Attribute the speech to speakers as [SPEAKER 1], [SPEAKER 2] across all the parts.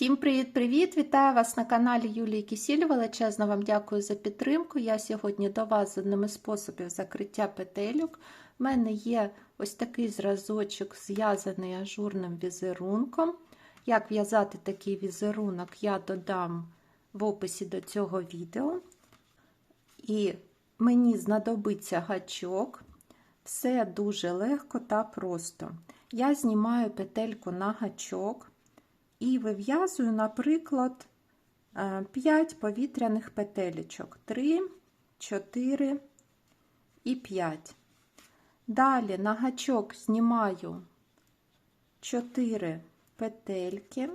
[SPEAKER 1] Всім привіт-привіт! Вітаю вас на каналі Юлії Кісіль. Величезно вам дякую за підтримку. Я сьогодні до вас з одним із способів закриття петельок. У мене є ось такий зразочок, зв'язаний ажурним візерунком. Як в'язати такий візерунок, я додам в описі до цього відео. І мені знадобиться гачок. Все дуже легко та просто. Я знімаю петельку на гачок. І вив'язую, наприклад, 5 повітряних петелечок. 3, 4 і 5. Далі на гачок знімаю 4 петельки,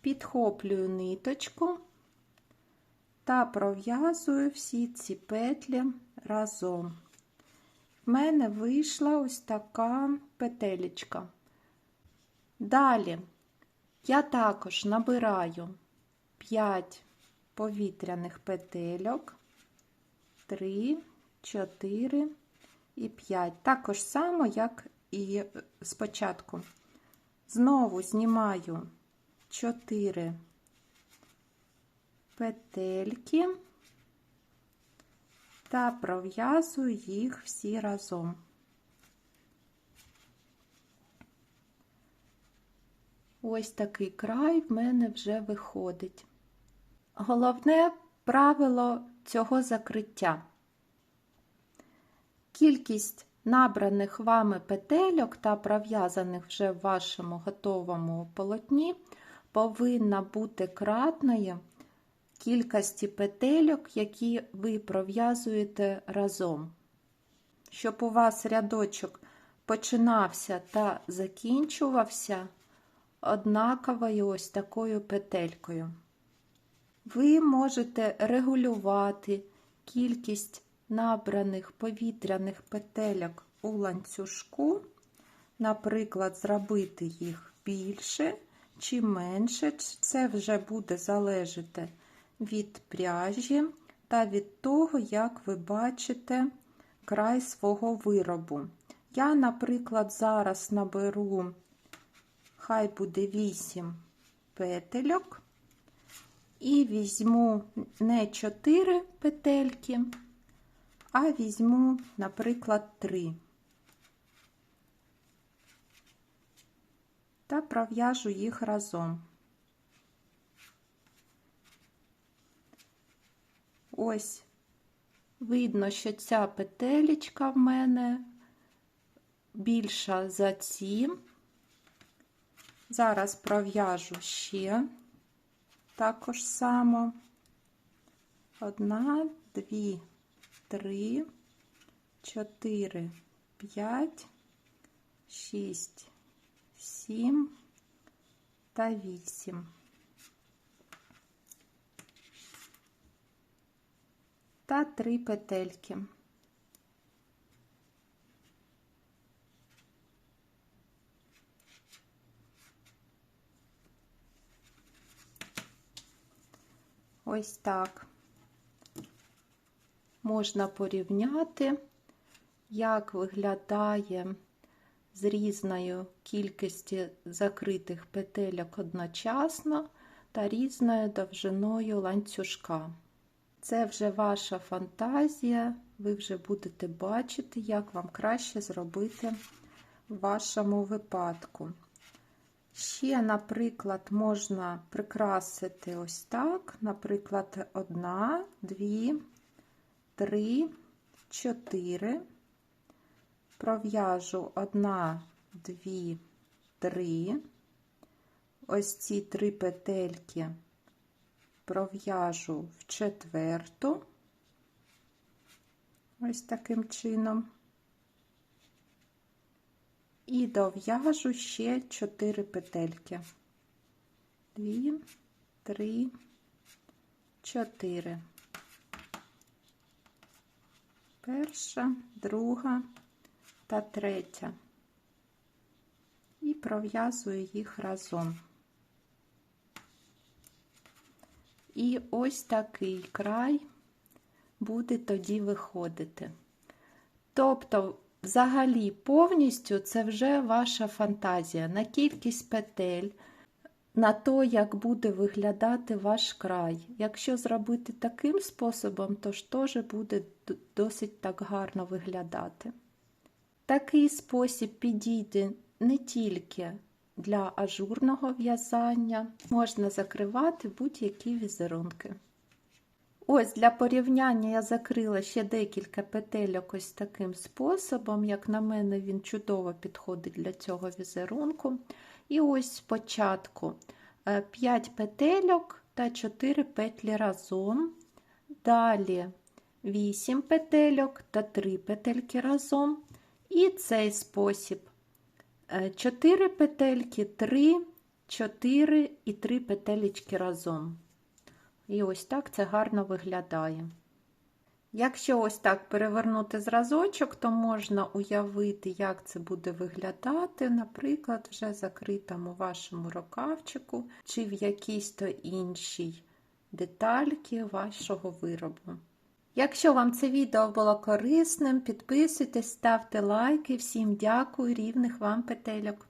[SPEAKER 1] підхоплюю ниточку та пров'язую всі ці петлі разом. В мене вийшла ось така петелечка. Далі я також набираю 5 повітряних петельок, 3, 4 і 5. Також само, як і спочатку. Знову знімаю 4 петельки та пров'язую їх всі разом. Ось такий край в мене вже виходить. Головне правило цього закриття. Кількість набраних вами петельок та пров'язаних вже в вашому готовому полотні повинна бути кратною кількості петельок, які ви пров'язуєте разом. Щоб у вас рядочок починався та закінчувався однаковою ось такою петелькою. Ви можете регулювати кількість набраних повітряних петельок у ланцюжку, наприклад, зробити їх більше чи менше. Це вже буде залежати від пряжі та від того, як ви бачите край свого виробу. Я, наприклад, зараз наберу хай буде 8 петельок. І візьму не 4 петельки, а візьму, наприклад, 3. Та пров'яжу їх разом. Ось видно, що ця петелечка в мене більша за ці. Зараз пров'яжу ще також само. Одна, дві, три, чотири, п'ять, шість, сім та вісім. Та три петельки. Ось так можна порівняти, як виглядає з різною кількістю закритих петельок одночасно та різною довжиною ланцюжка. Це вже ваша фантазія, ви вже будете бачити, як вам краще зробити в вашому випадку. Ще, наприклад, можна прикрасити ось так, наприклад, одна, дві, три, чотири. Пров'яжу одна, дві, три. Ось ці три петельки пров'яжу в четверту, ось таким чином і дов'яжу ще 4 петельки. 2, 3, 4. Перша, друга та третя. І пров'язую їх разом. І ось такий край буде тоді виходити. Тобто Взагалі, повністю це вже ваша фантазія на кількість петель, на то, як буде виглядати ваш край. Якщо зробити таким способом, то ж теж буде досить так гарно виглядати. Такий спосіб підійде не тільки для ажурного в'язання, можна закривати будь-які візерунки. Ось для порівняння я закрила ще декілька петельок ось таким способом. Як на мене, він чудово підходить для цього візерунку. І ось спочатку 5 петельок та 4 петлі разом. Далі 8 петельок та 3 петельки разом. І цей спосіб 4 петельки, 3, 4 і 3 петелечки разом. І ось так це гарно виглядає. Якщо ось так перевернути зразочок, то можна уявити, як це буде виглядати, наприклад, вже закритому вашому рукавчику чи в якійсь то іншій детальки вашого виробу. Якщо вам це відео було корисним, підписуйтесь, ставте лайки. Всім дякую, рівних вам петельок!